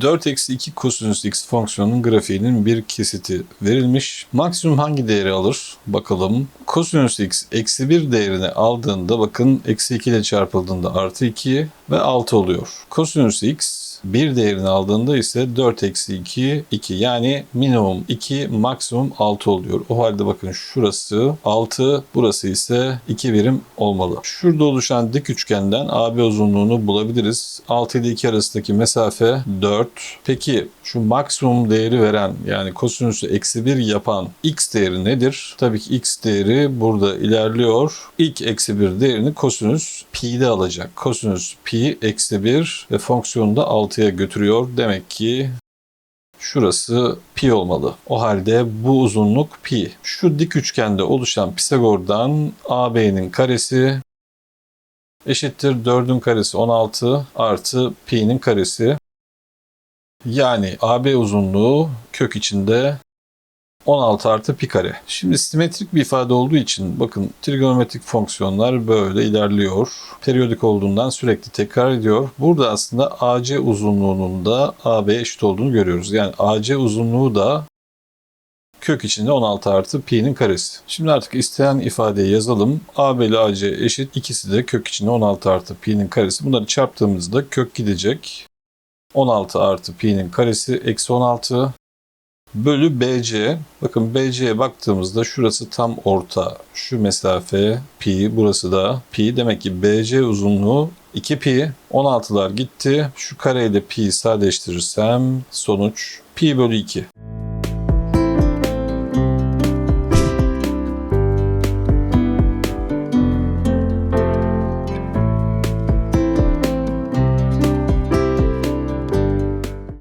4 eksi 2 kosinüs x fonksiyonunun grafiğinin bir kesiti verilmiş. Maksimum hangi değeri alır? Bakalım. Kosinüs x eksi 1 değerini aldığında bakın eksi 2 ile çarpıldığında artı 2 ve 6 oluyor. Kosinüs x 1 değerini aldığında ise 4 eksi 2 2 yani minimum 2 maksimum 6 oluyor. O halde bakın şurası 6 burası ise 2 birim olmalı. Şurada oluşan dik üçgenden AB uzunluğunu bulabiliriz. 6 ile 2 arasındaki mesafe 4. Peki şu maksimum değeri veren yani kosinüsü eksi 1 yapan x değeri nedir? Tabii ki x değeri burada ilerliyor. İlk eksi 1 değerini kosinüs pi'de alacak. Kosinüs pi eksi 1 ve fonksiyonu da 6'ya götürüyor. Demek ki Şurası pi olmalı. O halde bu uzunluk pi. Şu dik üçgende oluşan Pisagor'dan AB'nin karesi eşittir 4'ün karesi 16 artı pi'nin karesi. Yani AB uzunluğu kök içinde 16 artı pi kare. Şimdi simetrik bir ifade olduğu için bakın trigonometrik fonksiyonlar böyle ilerliyor. Periyodik olduğundan sürekli tekrar ediyor. Burada aslında AC uzunluğunun da AB eşit olduğunu görüyoruz. Yani AC uzunluğu da kök içinde 16 artı pi'nin karesi. Şimdi artık isteyen ifadeyi yazalım. AB ile AC eşit. İkisi de kök içinde 16 artı pi'nin karesi. Bunları çarptığımızda kök gidecek. 16 artı pi'nin karesi eksi 16 bölü BC. Bakın BC'ye baktığımızda şurası tam orta. Şu mesafe pi, burası da pi. Demek ki BC uzunluğu 2 pi. 16'lar gitti. Şu kareyle pi sadeleştirirsem sonuç pi bölü 2.